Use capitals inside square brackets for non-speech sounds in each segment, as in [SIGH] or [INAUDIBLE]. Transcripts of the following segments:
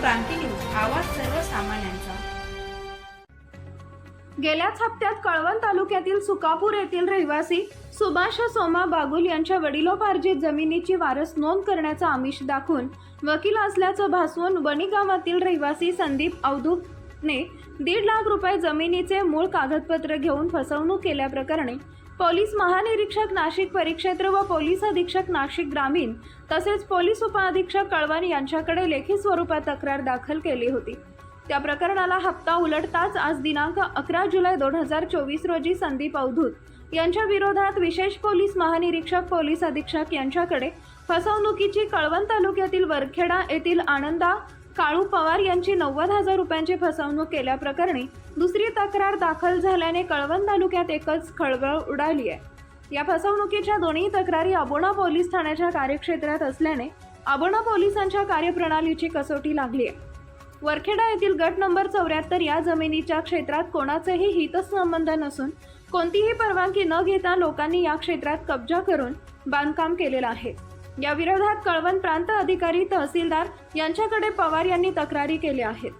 क्रांती news आवाज सर्वसामान्यांचा. गेल्याच हप्त्यात कळवण तालुक्यातील सुकापूर येथील रहिवासी सुभाष सोमा बागुल यांच्या वडिलोपार्जित जमिनीची वारस नोंद करण्याचा आमिष दाखवून वकील असल्याचं भासवून वणी गावातील रहिवासी संदीप ने दीड लाख रुपये जमिनीचे मूळ कागदपत्र घेऊन फसवणूक केल्याप्रकरणी पोलीस महानिरीक्षक नाशिक परिक्षेत्र व पोलीस अधीक्षक नाशिक ग्रामीण तसेच पोलीस उपअधीक्षक कळवण यांच्याकडे लेखी स्वरूपात तक्रार दाखल केली होती. त्या प्रकरणाला हप्ता उलटताच आज दिनांक अकरा जुलै दोन हजार चोवीस रोजी संदीप अवधूत यांच्या विरोधात विशेष पोलीस महानिरीक्षक पोलीस अधीक्षक यांच्याकडे फसवणुकीची कळवण तालुक्यातील वरखेडा येथील आनंदा काळू पवार यांची नव्वद हजार रुपयांची फसवणूक केल्याप्रकरणी दुसरी तक्रार दाखल झाल्याने कळवण तालुक्यात एकच खळबळ उडाली आहे. या फसवणुकीच्या दोन्ही तक्रारी अबोणा पोलीस ठाण्याच्या कार्यक्षेत्रात असल्याने अबोणा पोलिसांच्या कार्यप्रणालीची कसोटी लागली आहे. वरखेडा येथील गट नंबर चौऱ्याहत्तर या जमिनीच्या क्षेत्रात कोणाचेही हितसंबंध नसून कोणतीही परवानगी न घेता लोकांनी या क्षेत्रात कब्जा करून बांधकाम केलेलं आहे. या विरोधात कळवण प्रांत अधिकारी तहसीलदार यांच्याकडे पवार यांनी तक्रारी केल्या आहेत.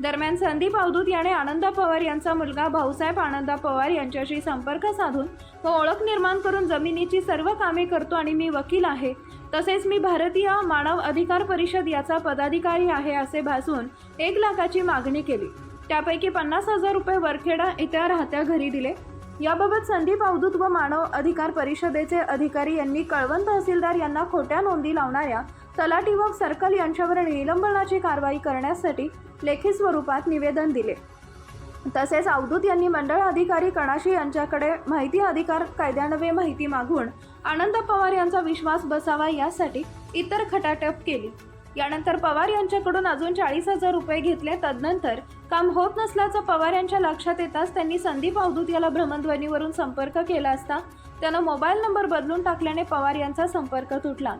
दरम्यान संदीप अवधूत याने आनंदा पवार यांचा मुलगा भाऊसाहेब आनंदा पवार यांच्याशी संपर्क साधून व ओळख निर्माण करून जमिनीची सर्व कामे करतो आणि मी वकील आहे. तसेच मी भारतीय मानव अधिकार परिषद याचा पदाधिकारी आहे असे भासून एक लाखाची मागणी केली. त्यापैकी पन्नास हजार रुपये वरखेडा इथं राहत्या घरी दिले. याबाबत संदीप अवधूत व मानव अधिकार परिषदेचे अधिकारी यांनी कळवण तहसीलदार यांना खोट्या नोंदी लावणाऱ्या तलाटी व सर्कल यांच्यावर निलंबनाची कारवाई करण्यासाठी लेखी स्वरूपात निवेदन दिले. तसेच अवधूत यांनी मंडळ अधिकारी कणाशी यांच्याकडे माहिती अधिकार कायद्यानवे माहिती मागून आनंद पवार यांचा विश्वास बसावा यासाठी इतर खटाटप केली. यानंतर पवार यांच्याकडून अजून चाळीस हजार रुपये घेतले. तदनंतर काम होत नसल्याचं पवार यांच्या लक्षात येताच त्यांनी संदीप अवधूत याला भ्रमणध्वनीवरून संपर्क केला असता त्यानं मोबाईल नंबर बदलून टाकल्याने पवार यांचा संपर्क तुटला.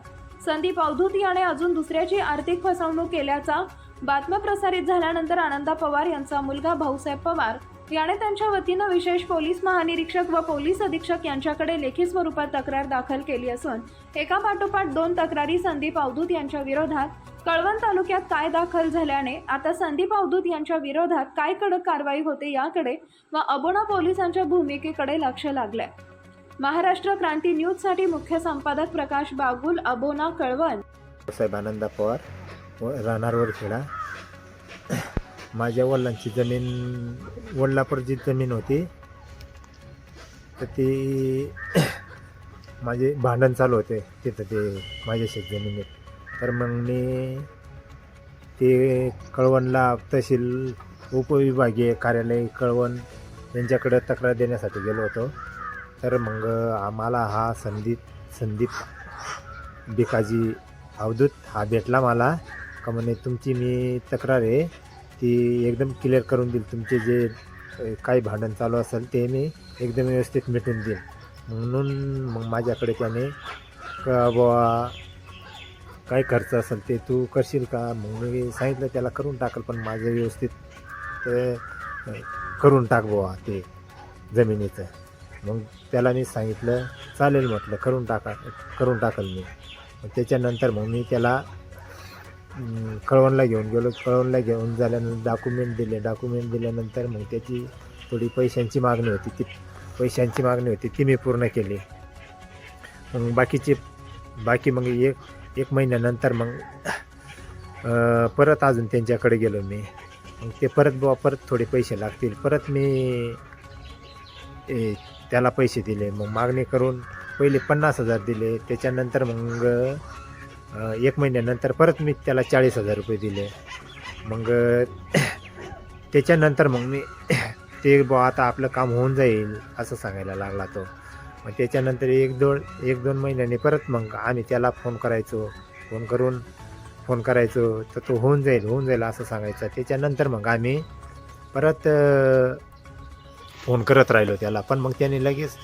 संदीप अवधूत याने अजून दुसऱ्याची आर्थिक फसवणूक केल्याचा बातम्या प्रसारित झाल्यानंतर आनंदा पवार यांचा मुलगा भाऊसाहेब पवार याने त्यांच्या वतीनं विशेष पोलीस महानिरीक्षक व पोलीस अधीक्षक यांच्याकडे लेखी स्वरूपात तक्रार दाखल केली असून एका पाठोपाठ दोन तक्रारी संदीप अवधूत यांच्या विरोधात. कळवण तालुक्यात काय दाखल झाल्याने आता संदीप अवधूत यांच्या विरोधात काय कडक कारवाई होते याकडे व अबोणा पोलिसांच्या भूमिकेकडे लक्ष लागलंय. महाराष्ट्र क्रांती न्यूजसाठी मुख्य संपादक प्रकाश बागुल अबोना कळवण. साहेब आनंदा पवार राहणार माझ्या वडिलांची जमीन वडिलापूर जी जमीन होती. तर ती माझे भांडण चालू होते. तिथं ते माझ्या शेत जमिनीत तर मग मी ते कळवणला तहसील उपविभागीय कार्यालय कळवण यांच्याकडे तक्रार देण्यासाठी गेलो होतो. तर मग आम्हाला हा संदीप संदीप बिकाजी अवधूत हा भेटला मला. का म्हणे तुमची मी तक्रार आहे. ती एकदम क्लिअर करून देईल. तुमचे जे काही भांडण चालू असेल ते मी एकदम व्यवस्थित मिटून देईल. म्हणून मग माझ्याकडे त्याने का बुवा काय खर्च असेल ते तू करशील का? मग मी सांगितलं त्याला करून टाकल पण माझं व्यवस्थित ते करून टाक बुवा ते जमिनीचं. मग त्याला मी सांगितलं चालेल म्हटलं करून टाका करून टाकल मी. त्याच्यानंतर मग मी त्याला कळवणला घेऊन गेलो. कळवणला घेऊन झाल्यानंतर डॉक्युमेंट दिले. डॉक्युमेंट दिल्यानंतर मग त्याची थोडी पैशांची मागणी होती. ती पैशांची मागणी होती. ती मी पूर्ण केली. मग बाकीचे बाकी मग एक एक महिन्यानंतर मग परत अजून त्यांच्याकडे गेलो मी. मग ते परत बुवा परत थोडे पैसे लागतील. परत मी ए, त्याला पैसे दिले. मग मागणी करून पहिले पन्नास हजार दिले. त्याच्यानंतर मग एक महिन्यानंतर परत मी त्याला चाळीस हजार रुपये दिले. मग [CLEARS THROAT] त्याच्यानंतर मग मी [CLEARS THROAT] ते बुवा आता आपलं काम होऊन जाईल असं सांगायला लागला तो. मग त्याच्यानंतर एक दोन एक दोन महिन्याने परत मग आम्ही त्याला फोन करायचो. फोन करून फोन करायचो तर तो होऊन जाईल होऊन जाईल असं सांगायचं. त्याच्यानंतर मग आम्ही परत फोन करत राहिलो त्याला. पण मग त्याने लगेच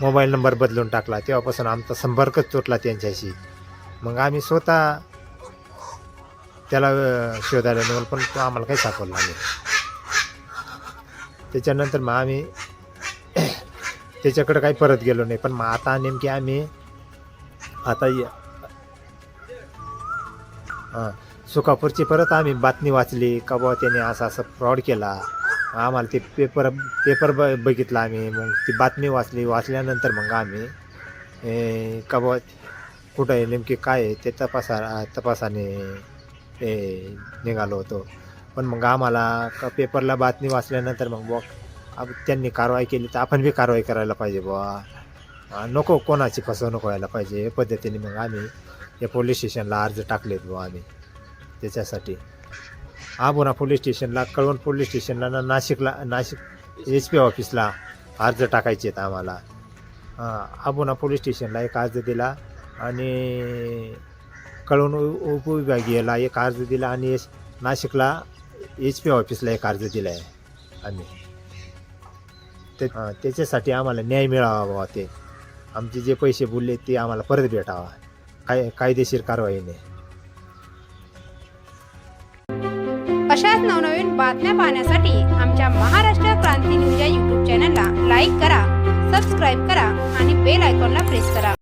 मोबाईल नंबर बदलून टाकला. तेव्हापासून आमचा संपर्कच तुटला त्यांच्याशी. मग आम्ही स्वतः त्याला शोधायला नेवलं पण तो आम्हाला काही सापडला नाही. त्याच्यानंतर मग आम्ही [COUGHS] त्याच्याकडे काही परत गेलो नाही. पण मग आता नेमकी आम्ही आता य- हां परत आम्ही बातमी वाचली. का बुवा त्याने असं असं फ्रॉड केला. आम्हाला ते पेपर पेपर ब बघितला आम्ही. मग ती बातमी वाचली. वाचल्यानंतर मग आम्ही का बुवा कुठं आहे नेमकी काय आहे ते तपासा तपासाने ते निघालो होतो. पण मग आम्हाला का पेपरला बातमी वाचल्यानंतर मग बुवा त्यांनी कारवाई केली तर आपण बी कारवाई करायला पाहिजे बुवा. नको कोणाची फसवणूक व्हायला पाहिजे या पद्धतीने मग आम्ही या पोलीस स्टेशनला अर्ज टाकलेत बुवा आम्ही त्याच्यासाठी. आबोना पोलीस स्टेशनला कळवण पोलीस स्टेशनला ना नाशिकला नाशिक एच पी ऑफिसला अर्ज टाकायचे आहेत आम्हाला आबोना पोलीस स्टेशनला एक अर्ज दिला. आणि कळवण उ- उपविभागीयला एक अर्ज दिला आणि एस नाशिकला एच पी ऑफिसला एक अर्ज दिला आहे आम्ही. ते त्याच्यासाठी आम्हाला न्याय मिळावा बाबा ते. आमचे जे पैसे बोलले ते आम्हाला परत भेटावा. काय कायदेशीर कारवाईने अशाच नवनवीन बातम्या पाहण्यासाठी आमच्या महाराष्ट्र क्रांती न्यूज या यूट्यूब चॅनलला लाईक करा सबस्क्राईब करा आणि बेल आयकॉनला प्रेस करा.